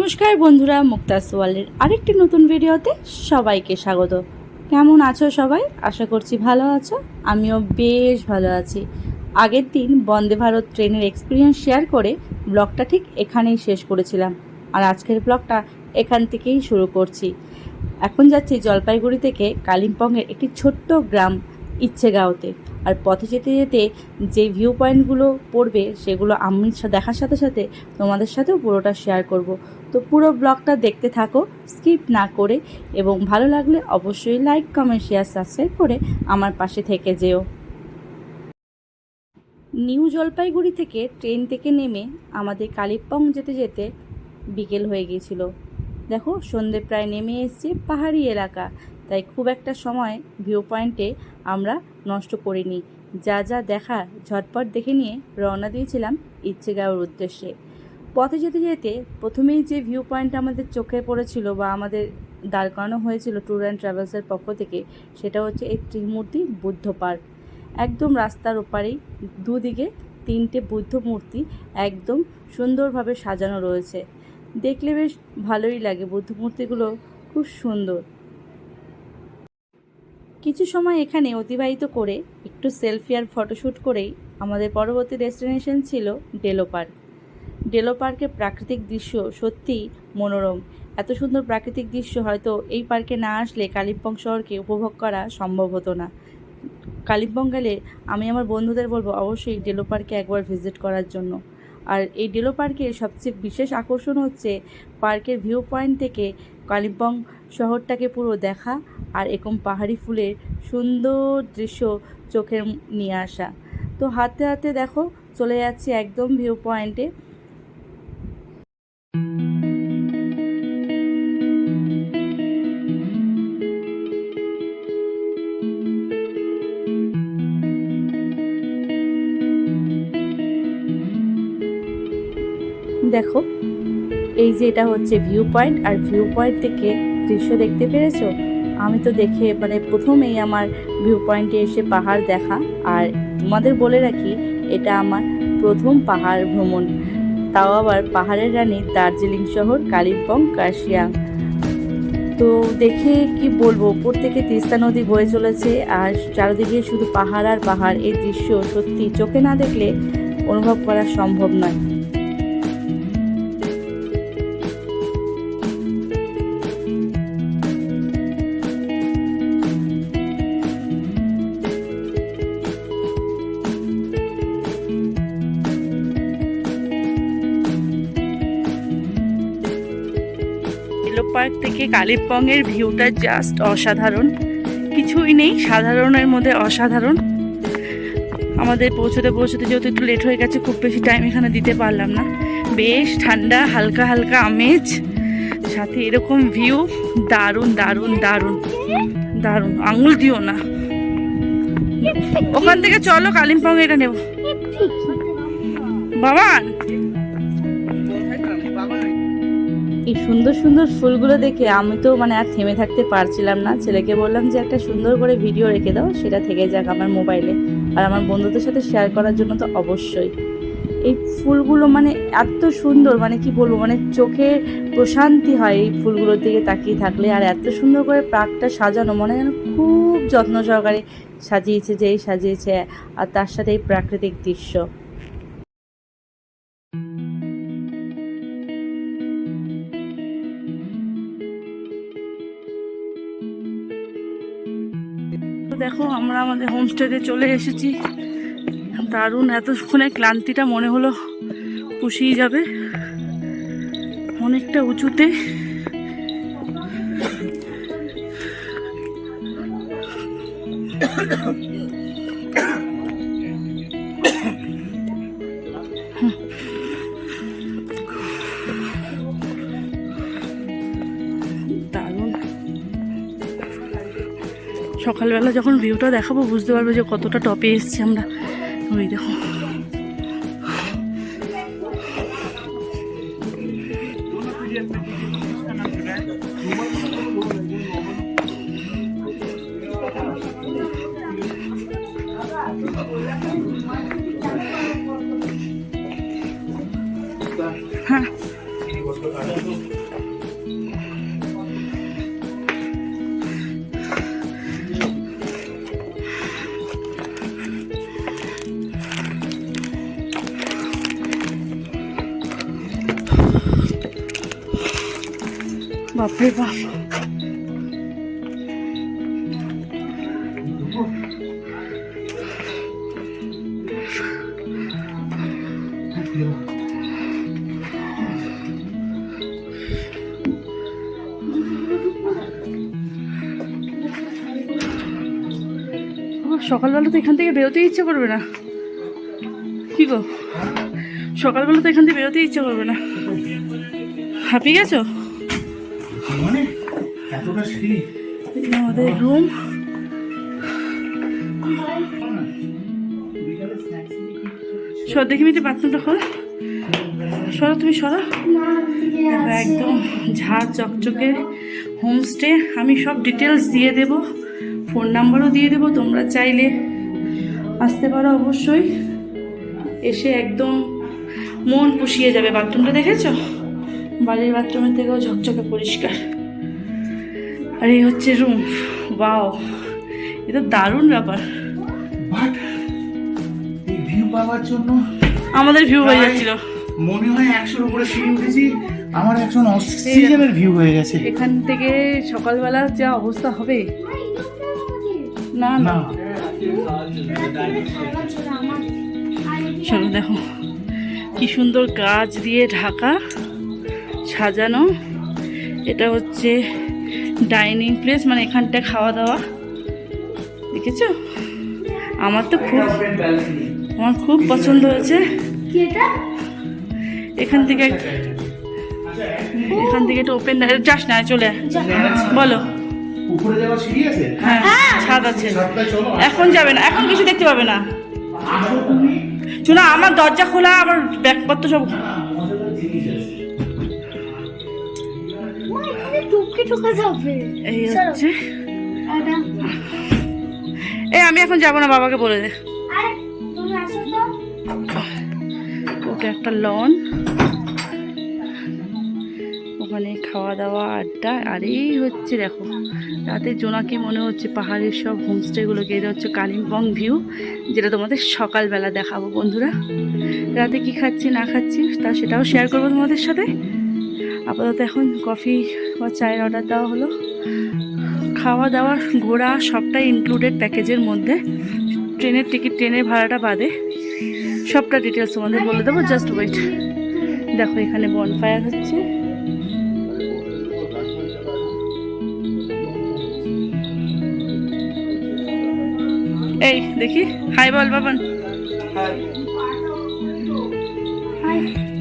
নমস্কার বন্ধুরা মুক্তাস ওয়ালের আরেকটি নতুন ভিডিওতে সবাইকে স্বাগত। কেমন আছো সবাই? আশা করছি ভালো আছো। আমিও বেশ ভালো আছি। আগের দিন বন্দে ভারত ট্রেনের এক্সপিরিয়েন্স শেয়ার করে ব্লগটা ঠিক এখানেই শেষ করেছিলাম। আর আজকের ব্লগটা এখান থেকেই শুরু করছি। এখন যাচ্ছি জলপাইগুড়ি থেকে কালিম্পংয়ের একটি ছোট্ট গ্রাম ইচ্ছেগাঁওতে আর পথে যেতে যেতে যে ভিউ পয়েন্টগুলো পড়বে, সেগুলো আমি দেখার সাথে সাথে তোমাদের সাথেও পুরোটা শেয়ার করব। তো পুরো ব্লগটা দেখতে থাকো স্কিপ না করে। এবং ভালো লাগলে অবশ্যই লাইক কমেন্ট শেয়ার সাবস্ক্রাইব করে আমার পাশে থেকে যেও। নিউ জলপাইগুড়ি থেকে ট্রেন থেকে নেমে আমাদের কালিম্পং যেতে যেতে বিকেল হয়ে গিয়েছিল। দেখো সন্ধে প্রায় নেমে এসছে পাহাড়ি এলাকা। তাই খুব একটা সময় ভিউ পয়েন্টে আমরা নষ্ট করিনি। যা যা দেখা ঝটপট দেখে নিয়ে রওনা দিয়েছিলাম ইচ্ছেগাঁওর উদ্দেশ্যে। পথে যেতে যেতে প্রথমেই যে ভিউ পয়েন্ট আমাদের চোখে পড়েছিল বা আমাদের দাঁড় করানো হয়েছিল ট্যুর অ্যান্ড ট্রাভেলসের পক্ষ থেকে, সেটা হচ্ছে এই ত্রিমূর্তি বুদ্ধ পার্ক। একদম রাস্তার ওপারেই দুদিকে তিনটে বুদ্ধ মূর্তি একদম সুন্দরভাবে সাজানো রয়েছে। দেখলে বেশ ভালোই লাগে বুদ্ধ মূর্তিগুলো, খুব সুন্দর। কিছু সময় এখানে অতিবাহিত করে একটু সেলফি আর ফটোশ্যুট করেই আমাদের পরবর্তী ডেস্টিনেশন ছিল ডেলো পার্ক। ডেলো পার্কের প্রাকৃতিক দৃশ্য সত্যিই মনোরম। এত সুন্দর প্রাকৃতিক দৃশ্য হয়তো এই পার্কে না আসলে কালিম্পং শহরকে উপভোগ করা সম্ভব হতো না। কালিম্পং গেলে আমি আমার বন্ধুদের বলব অবশ্যই ডেলো পার্কে একবার ভিজিট করার জন্য। আর এই ডেলো পার্কের সবচেয়ে বিশেষ আকর্ষণ হচ্ছে পার্কের ভিউ পয়েন্ট থেকে কালিম্পং শহরটাকে পুরো দেখা আর এরকম পাহাড়ি ফুলের সুন্দর দৃশ্য চোখে নিয়ে আসা। তো হাতে হাতে দেখো, চলে যাচ্ছে একদম ভিউ পয়েন্টে দেখো। এই যে এটা হচ্ছে ভিউ পয়েন্ট আর ভিউ পয়েন্ট থেকে দৃশ্য দেখতে পেরেছ? আমি তো দেখে মানে প্রথমেই আমার ভিউ পয়েন্টে এসে পাহাড় দেখা, আর তোমাদের বলে রাখি, এটা আমার প্রথম পাহাড় ভ্রমণ। তাও আবার পাহাড়ের রানী দার্জিলিং শহর, কালিম্পং, কার্শিয়াং। তো দেখে কি বলব উপর থেকে তিস্তা নদী বয়ে চলেছে, আর চারিদিকে শুধু পাহাড় আর পাহাড়, এই দৃশ্য সত্যি চোখে না দেখলে অনুভব করা সম্ভব নয়। এলো পার্ক থেকে কালিম্পংয়ের ভিউটা জাস্ট অসাধারণ। কিছুই নেই সাধারণের মধ্যে অসাধারণ। আমাদের পৌঁছতে পৌঁছতে যেহেতু একটু লেট হয়ে গেছে খুব বেশি টাইম এখানে দিতে পারলাম না। বেশ ঠান্ডা হালকা হালকা আমেজ সাথে এরকম ভিউ দারুণ দারুণ দারুণ। দারুণ আঙুল দিও না। ওখান থেকে চলো কালিম্পং এটা নেব। বাবান! সুন্দর সুন্দর ফুলগুলো দেখে আমি তো মানে আর থেমে থাকতে পারছিলাম না। ছেলেকে বললাম যে, একটা সুন্দর করে ভিডিও রেখে দাও, সেটা থেকে যাক আমার মোবাইলে আর আমার বন্ধুদের সাথে শেয়ার করার জন্য তো অবশ্যই। এই ফুলগুলো মানে এত সুন্দর মানে কি বলব মানে চোখে প্রশান্তি হয় এই ফুলগুলোর দিকে তাকিয়ে থাকলে। আর এত সুন্দর করে পার্কটা সাজানো, মনে যেন খুব যত্ন সহকারে সাজিয়েছে, যেই সাজিয়েছে, আর তার সাথে এই প্রাকৃতিক দৃশ্য। আমরা আমাদের হোমস্টেতে চলে এসেছি। দারুণ এতক্ষণে ক্লান্তিটা মনে হলো পুষিয়ে যাবে। অনেকটা উঁচুতে। সকালবেলা যখন ভিউটা দেখাবো বুঝতে পারব যে কতটা টপে এসছি আমরা। ওই দেখো। বাপরে বাপ। সকালবেলা তো এখান থেকে বেরোতেই ইচ্ছে করবে না। কি গো? সকালবেলা তো এখান থেকে বেরোতেই ইচ্ছে করবে না। হাঁপিয়ে গেছো? মানে এতটা সিঁড়ি? এই আমাদের রুম সর দেখি বাথরুমটা খোল সরো তুমি সরো। একদম ঝাড় চকচকে হোমস্টে আমি সব ডিটেলস দিয়ে দেব ফোন নাম্বারও দিয়ে দেবো তোমরা চাইলে আসতে পারো অবশ্যই। এসে একদম মন পুষিয়ে যাবে। বাথরুমটা দেখেছ? বাড়ির বাথরুমের থেকেও ঝকঝকে পরিষ্কার। আর এই হচ্ছে রুম বাও এ তো দারুণ ব্যাপার। ভিউ পাওয়ার জন্য আমাদের ভিউ হয়ে যাচ্ছিল। মনে হয় একশোর উপরে সিঁড়ি উঠেছি আমার একজন অক্সিজেনের ভিউ হয়ে গেছে। এখান থেকে সকালবেলা যা অবস্থা হবে? না না। না। চলো দেখো কি সুন্দর গাছ দিয়ে ঢাকা। সাজানো। এটা হচ্ছে ডাইনিং প্লেস মানে এখানটা খাওয়া দাওয়া। দেখেছ? আমার তো খুব আমার খুব পছন্দ হয়েছে। এখান থেকে এখান থেকে একটু ওপেন যাস না চলে। বলো। উপরে যাওয়ার সিঁড়ি আছে? হ্যাঁ ছাদ আছে। এখন যাবে না এখন কিছু দেখতে পাবে না। শোনা আমার দরজা খোলা আমার ব্যাগপত্র সব এই হচ্ছে। এই আমি এখন যাব না বাবাকে বলে দে। ওটা একটা লন। ওখানে খাওয়া দাওয়া আড্ডা আর এই হচ্ছে দেখো রাতে জোনাকি মনে হচ্ছে পাহাড়ের সব হোমস্টেগুলোকে এটা হচ্ছে কালিম্পং ভিউ যেটা তোমাদের সকালবেলা দেখাবো বন্ধুরা। রাতে কি খাচ্ছি না খাচ্ছি তা সেটাও শেয়ার করব তোমাদের সাথে। আপাতত এখন কফি বা চায়ের অর্ডার দেওয়া হলো। খাওয়া দাওয়া ঘোরা সবটাই ইনক্লুডেড প্যাকেজের মধ্যে। ট্রেনের টিকিট ট্রেনের ভাড়াটা বাদে সবটা ডিটেলস তোমাদের বলে দেবো। জাস্ট ওয়েট দেখো এখানে বনফায়ার হচ্ছে। এই দেখি। হাই বল বাবান। দেখো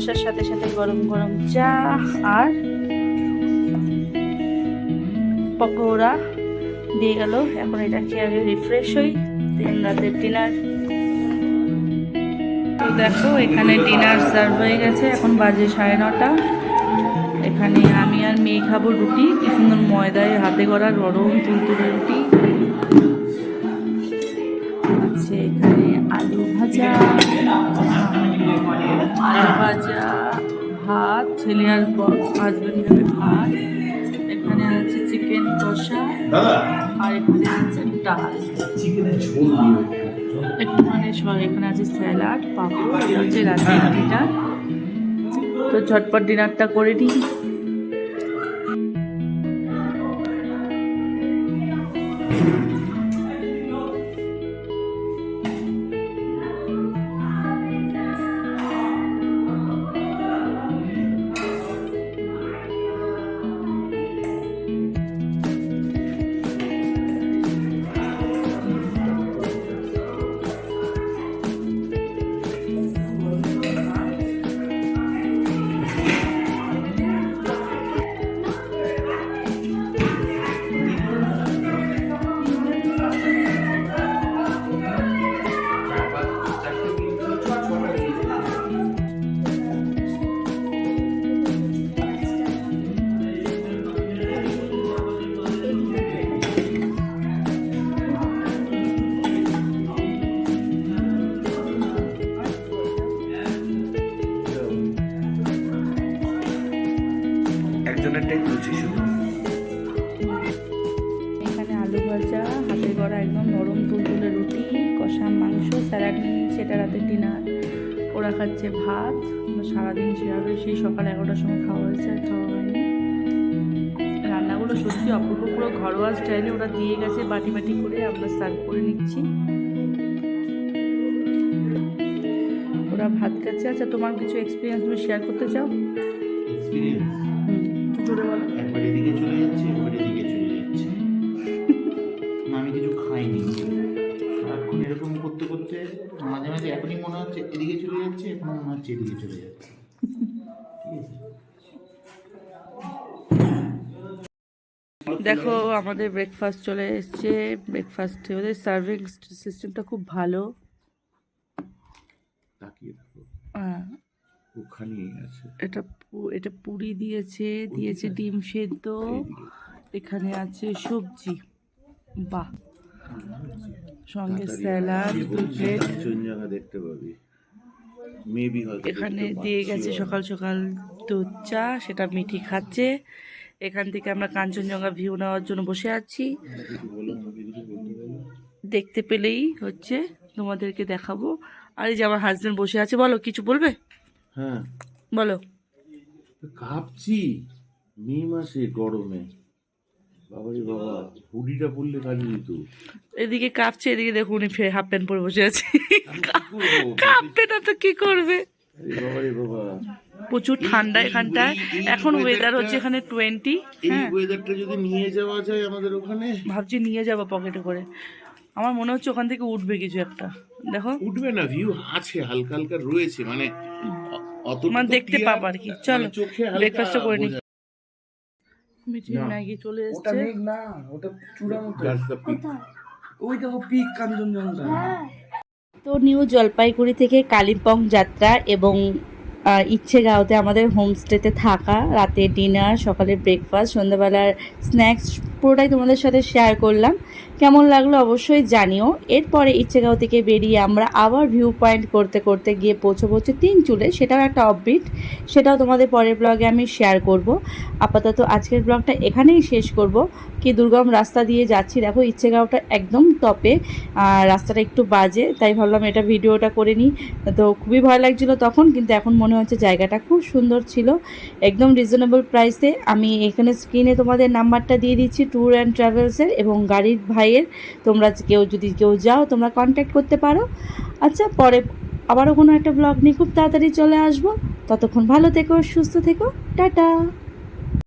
আসার সাথে সাথে গরম গরম চা আর পকোড়া দিয়ে গেল। এখন এটা খেয়ে আগে রিফ্রেশ হই? দেন রাতের ডিনার তো দেখো, এখানে ডিনার সার্ভ হয়ে গেছে। এখন বাজে সাড়ে নটা। এখানে আমি আর মেয়ে খাব রুটি। কি সুন্দর ময়দায় হাতে করা গরম তুলতুলে রুটি। আছে এখানে আলু ভাজা। ভাজা ভাত ছেলে আর হাজবেন্ড নেবে ভাত। এখানে আছে চিকেন কষা আর এখানে আছে ডাল। একটু মানে সব এখানে আছে স্যালাড পাপড় হচ্ছে রাতের ডিনার তো ঝটপট ডিনারটা করে নিই একজনেরটাই তুলছি শুধু। এখানে আলু ভাজা হাতে গড়া একদম নরম তুলতুলে রুটি কষা মাংস স্যালাড নিয়েছি এটা রাতের ডিনার। ওরা খাচ্ছে ভাত সারাদিন সেভাবে সেই সকাল এগারোটার সময় খাওয়া হয়েছে আর খাওয়া হয়নি। রান্নাগুলো সত্যি অপূর্ব পুরো ঘরোয়া স্টাইলে ওরা দিয়ে গেছে বাটি বাটি করে আমরা সার্ভ করে নিচ্ছি। ওরা ভাত খাচ্ছে। আচ্ছা তোমার কিছু এক্সপিরিয়েন্স তুমি শেয়ার করতে চাও? এক্সপিরিয়েন্স জোরে বলো একবার এদিকে চলে যাচ্ছে একবার এদিকে চলে যাচ্ছে। না, আমি কিছু খাইনি। সারাক্ষণ এরকম করতে করতে মাঝে মাঝে এখনই মনে হচ্ছে এদিকে চলে যাচ্ছে এখন মনে হচ্ছে এদিকে চলে যাচ্ছে। ঠিক আছে? দেখো আমাদের ব্রেকফাস্ট চলে এসছে। ব্রেকফাস্ট ওদের সার্ভিং সিস্টেমটা খুব ভালো। আহ, ওখানেই আছে। এটা এটা পুরি দিয়েছে দিয়েছে ডিম সেদ্ধ। এখানে আছে সবজি। বাহ! সঙ্গে স্যালাড দুই প্লেট কাঞ্চনজঙ্ঘা দেখতে পাবি। মেবি এখানে দিয়ে গেছে সকাল সকাল দুধ চা সেটা মিঠি খাচ্ছে। এখান থেকে আমরা কাঞ্চনজঙ্ঘা ভিউ নেওয়ার জন্য বসে আছি। দেখতে পেলেই হচ্ছে তোমাদেরকে দেখাবো। আর এই যে আমার হাজবেন্ড বসে আছে বলো কিছু বলবে? হ্যাঁ। বলো। কাঁপছি মে মাসে গরমে। বাবারে বাবা হুডিটা পরলে কাজে দিত এদিকে কাঁপছে এদিকে দেখো উনি ফের হাফ প্যান্ট পরে বসে আছে? কাঁপবে না তো কি করবে? বাবারে বাবা। প্রচুর ঠান্ডা এখানটায়। এখন ওয়েদার হচ্ছে এখানে টোয়েন্টি এই হ্যাঁ। ওয়েদারটা যদি নিয়ে যাওয়া যায় আমাদের ওখানে? ভাবছি নিয়ে যাব পকেটে করে। আমার মনে হচ্ছে ওখান থেকে উঠবে কিছু একটা। দেখো। উঠবে না ভিউ আছে হালকা হালকা রয়েছে মানে অত মানে দেখতে পাবো আর কি। চলো, চোখে হালকা করে মিঠি ম্যাগি চলে ওটা মেঘ না ওটা চূড়া মতো। ওই দেখো পিক কাঞ্চনজঙ্ঘা। হ্যাঁ। তো নিউ জলপাইগুড়ি থেকে কালিম্পং যাত্রা এবং ইচ্ছেগাঁওতে আমাদের হোমস্টেতে থাকা রাতে ডিনার সকালে ব্রেকফাস্ট সন্ধ্যাবেলার স্ন্যাক্স পুরোটাই তোমাদের সাথে শেয়ার করলাম। কেমন লাগল অবশ্যই জানিও। এরপরে ইচ্ছেগাঁও থেকে বেরিয়ে আমরা আবার ভিউ পয়েন্ট করতে করতে গিয়ে পৌঁছবো হচ্ছে তিন চুলে। সেটাও একটা অফবিট সেটাও তোমাদের পরের ব্লগে আমি শেয়ার করব। আপাতত আজকের ব্লগটা এখানেই শেষ করব। কি দুর্গম রাস্তা দিয়ে যাচ্ছি, দেখো ইচ্ছেগাঁওটা একদম টপে রাস্তাটা একটু বাজে, তাই ভাবলাম এটা ভিডিওটা করে নিই। তো খুবই ভয় লাগছিল তখন, কিন্তু এখন মনে হচ্ছে জায়গাটা খুব সুন্দর ছিল। একদম রিজনেবল প্রাইসে আমি এখানে স্ক্রিনে তোমাদের নাম্বারটা দিয়ে দিচ্ছি ট্যুর অ্যান্ড ট্রাভেলসের এবং গাড়ির ভাইয়ের তোমরা কেউ যদি কেউ যাও, তোমরা কন্ট্যাক্ট করতে পারো। আচ্ছা পরে আবারও কোনো একটা ব্লগ নিয়ে খুব তাড়াতাড়ি চলে আসব। ততক্ষণ ভালো থেকো, সুস্থ থেকো। টাটা।